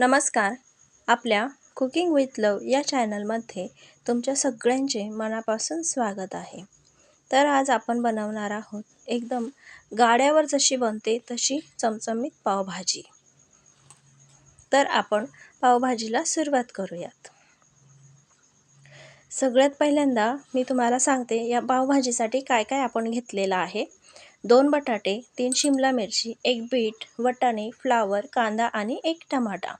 नमस्कार. आपल्या cooking with लव या चॅनलमध्ये तुमच्या सगळ्यांचे मनापासून स्वागत आहे. तर आज आपण बनवणार आहोत एकदम गाड्यावर जशी बनते तशी चमचमीत पावभाजी. तर आपण पावभाजीला सुरुवात करूयात. सगळ्यात पहिल्यांदा मी तुम्हाला सांगते या पावभाजीसाठी काय काय आपण घेतलेलं आहे. दोन बटाटे तीन शिमला मिरची एक बीट वटाणे फ्लावर कांदा आणि एक टमाटा.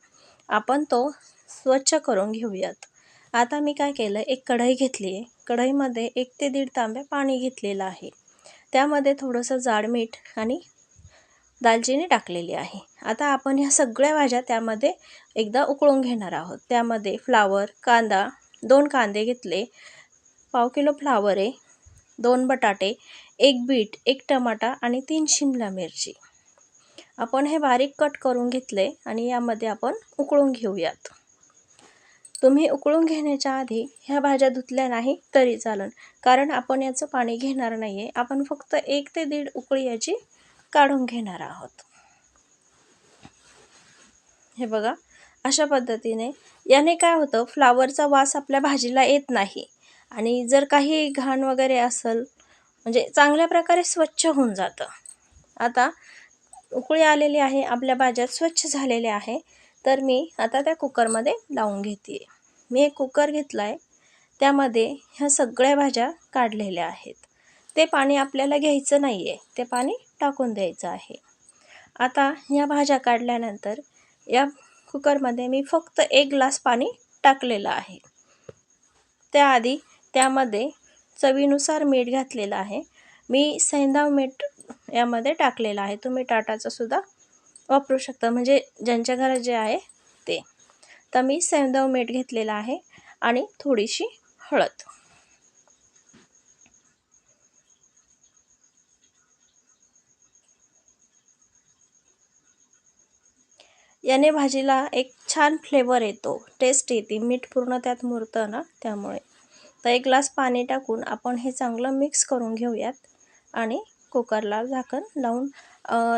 आपण तो स्वच्छ करून घेऊयात. आता मी काय केलं एक कढई घेतली आहे कढईमध्ये एक ते दीड तांबे पाणी घेतलेलं आहे. त्यामध्ये थोडंसं जाड मीठ आणि दालचिनी टाकलेली आहे. आता आपण ह्या सगळ्या भाज्या त्यामध्ये एकदा उकळून घेणार आहोत. त्यामध्ये फ्लावर कांदा दोन कांदे घेतले. पाव किलो फ्लावर आहे दोन बटाटे एक बीट एक टमाटा आणि तीन शिमला मिरची. आपण हे बारीक कट करून घेतले आणि यामध्ये आपण उकळून घेऊयात. तुम्ही उकळून घेण्याच्या आधी ह्या भाज्या धुतल्या नाही तरी चालन कारण आपण याचं पाणी घेणार नाही आहे आपण फक्त एक ते दीड उकळी याची काढून घेणार आहोत. हे बघा अशा पद्धतीने याने काय होतं फ्लावरचा वास आपल्या भाजीला येत नाही. आणि जर काही घाण वगैरे असेल म्हणजे चांगल्या प्रकारे स्वच्छ होऊन जातं. आता उकळी आलेली आहे आपल्या भाज्या स्वच्छ झालेल्या आहे तर मी आता त्या कुकरमध्ये लावून घेते मी एक कुकर घेतला आहे त्यामध्ये ह्या सगळ्या भाज्या काढलेल्या आहेत. ते पाणी आपल्याला घ्यायचं नाही आहे ते पाणी टाकून द्यायचं आहे. आता ह्या भाज्या काढल्यानंतर या कुकरमध्ये मी फक्त एक ग्लास पाणी टाकलेलं आहे. त्याआधी त्यामध्ये चवीनुसार मीठ घातलेलं आहे. मी सैंदाव मीठ यामध्ये टाकलेला आहे. तुम्ही टाटाचा सुद्धा वापरू शकता. म्हणजे ज्यांच्या घरात जे आहे ते. तर मी सैंदव मीठ घेतलेलं आहे आणि थोडीशी हळद. याने भाजीला एक छान फ्लेवर येतो. टेस्ट येते. मीठ पूर्ण त्यात मुरतं ना त्यामुळे. तर एक ग्लास पाणी टाकून आपण हे चांगलं मिक्स करून घेऊयात आणि कुकरला झाकण लावून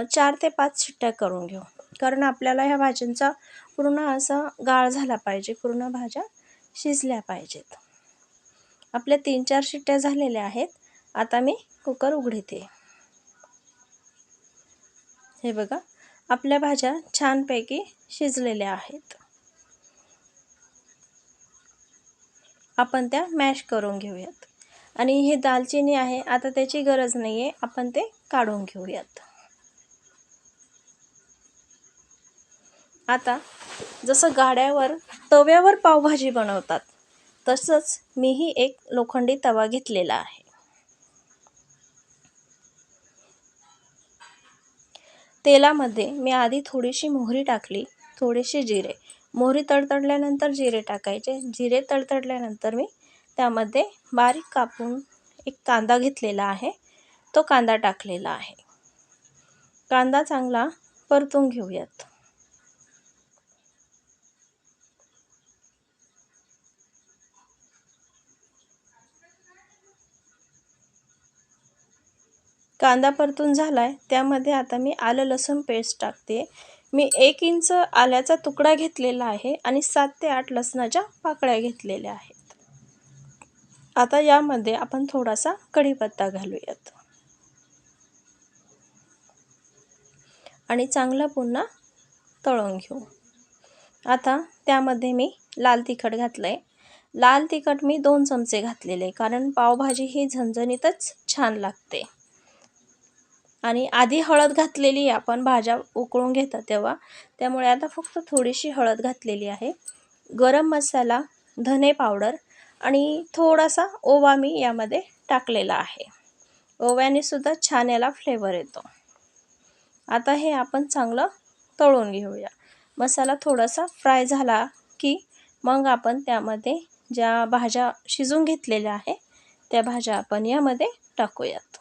चार ते पाच शिट्ट्या करून घेऊ. कारण आपल्याला ह्या भाज्यांचा पूर्ण असा गाळ झाला पाहिजे पूर्ण भाज्या शिजल्या पाहिजेत. आपल्या तीन चार शिट्ट्या झालेल्या आहेत. आता मी कुकर उघडते. हे बघा आपल्या भाज्या छानपैकी शिजलेल्या आहेत. आपण त्या मॅश करून घेऊयात. आणि हे दालचिनी आहे. आता त्याची गरज नाही आहे आपण ते काढून घेऊयात. आता जसं गाड्यावर तव्यावर पावभाजी बनवतात तसंच मीही एक लोखंडी तवा घेतलेला आहे. तेलामध्ये मी आधी थोडीशी मोहरी टाकली थोडेसे जिरे. मोहरी तडतडल्यानंतर जिरे टाकायचे. जिरे तडतडल्यानंतर मी त्यामध्ये बारीक कापून एक कांदा घेतलेला आहे. तो कांदा टाकलेला आहे. कांदा चांगला परतून घेऊयात. कांदा परतून झाला आहे त्यामध्ये आता मी आलं लसूण पेस्ट टाकते. मी एक इंच आल्याचा तुकडा घेतलेला आहे आणि सात ते आठ लसणाच्या पाकळ्या घेतलेल्या आहेत. आता यामध्ये आपण थोडासा कढीपत्ता घालूयात. आणि चांगलं पुन्हा तळून घेऊ. आता त्यामध्ये मी लाल तिखट घातलं आहे लाल तिखट मी दोन चमचे घातलेले कारण पावभाजी ही झणझणीतच छान लागते. आणि आधी हळद घातलेली आपण भाज्या उकळून घेतात तेव्हा. त्यामुळे आता फक्त थोडीशी हळद घातलेली आहे. गरम मसाला धने पावडर आणि थोडासा ओवा मी यामध्ये टाकलेला आहे. ओव्याने सुद्धा छान याला फ्लेवर येतो. आता हे आपण चांगलं तळून घेऊया. मसाला थोडासा फ्राय झाला की मग आपण त्यामध्ये ज्या भाज्या शिजून घेतलेल्या आहे त्या भाज्या आपण यामध्ये टाकूयात.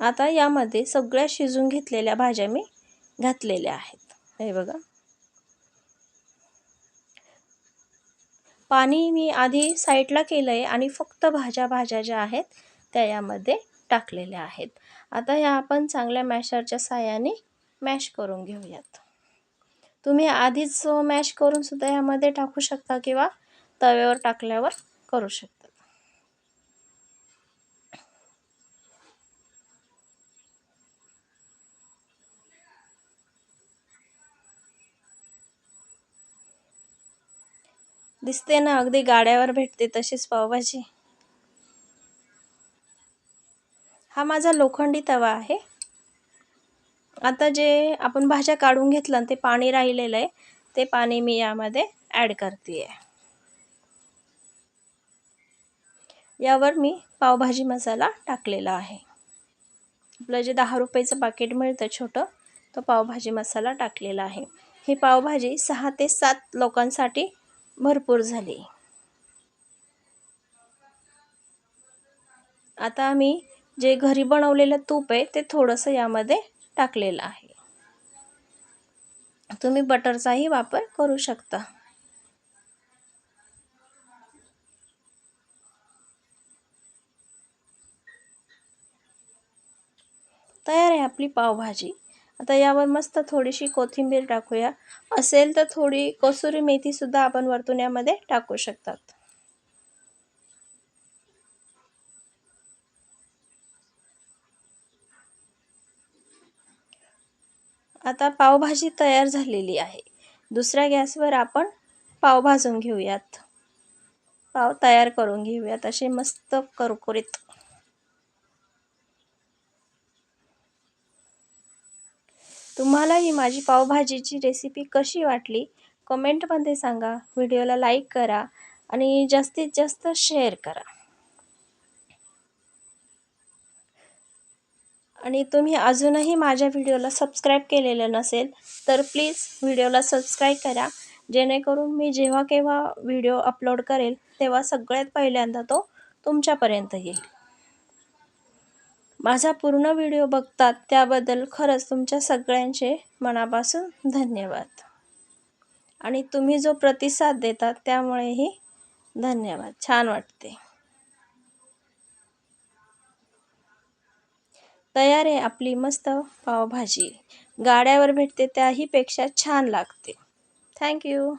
आता यामध्ये सगळ्या शिजून घेतलेल्या भाज्या मी घातलेल्या आहेत. हे बघा. पाणी मी आधी साईडला केलं आहे आणि फक्त भाज्या भाज्या ज्या आहेत त्या यामध्ये टाकलेल्या आहेत. आता ह्या आपण चांगल्या मॅशरच्या साह्याने मॅश करून घेऊयात. तुम्ही आधीच मॅश करून सुद्धा यामध्ये टाकू शकता किंवा तव्यावर टाकल्यावर करू शकता. दिसते ना अगदी गाड्यावर भेटते तशीच पावभाजी. हा माझा लोखंडी तवा आहे. आता जे आपण भाज्या काढून घेतलं ते पाणी राहिलेलं आहे. ते पाणी मी यामध्ये ॲड करते आहे यावर मी पावभाजी मसाला टाकलेला आहे. आपलं जे दहा रुपयाचं पाकिट मिळतं छोटं तो पावभाजी मसाला टाकलेला आहे. ही पावभाजी सहा ते सात लोकांसाठी भरपूर झाली. आता आम्ही जे घरी बनवलेलं तूप आहे ते थोडंसं यामध्ये टाकलेलं आहे. तुम्ही बटरचाही वापर करू शकता. तयार आहे आपली पावभाजी. आता यावर मस्त थोडीशी कोथिंबीर टाकूया. असेल तर थोडी कसुरी मेथीसुद्धा आपण वरतून यामध्ये टाकू शकतात. आता पावभाजी तयार झालेली आहे. दुसऱ्या गॅसवर आपण पाव भाजून घेऊयात. पाव तयार करून घेऊयात असे मस्त करकुरीत. तुम्हाला ही माझी पावभाजीची रेसिपी कशी वाटली? कमेंटमध्ये सांगा. व्हिडिओला लाईक करा आणि जास्तीत जास्त शेअर करा. आणि तुम्ही अजूनही माझ्या व्हिडिओला सबस्क्राईब केलेलं नसेल तर प्लीज व्हिडिओला सबस्क्राईब करा. जेणेकरून मी जेव्हा केव्हा व्हिडिओ अपलोड करेल तेव्हा सगळ्यात पहिल्यांदा तो तुमच्यापर्यंत येईल. माझा पूर्ण व्हिडिओ बघतात त्याबद्दल खरंच तुमच्या सगळ्यांचे मनापासून धन्यवाद. आणि तुम्ही जो प्रतिसाद देतात त्यामुळेही धन्यवाद. छान वाटते. तयार आहे आपली मस्त पावभाजी. गाड्यावर भेटते त्याहीपेक्षा छान लागते. थँक्यू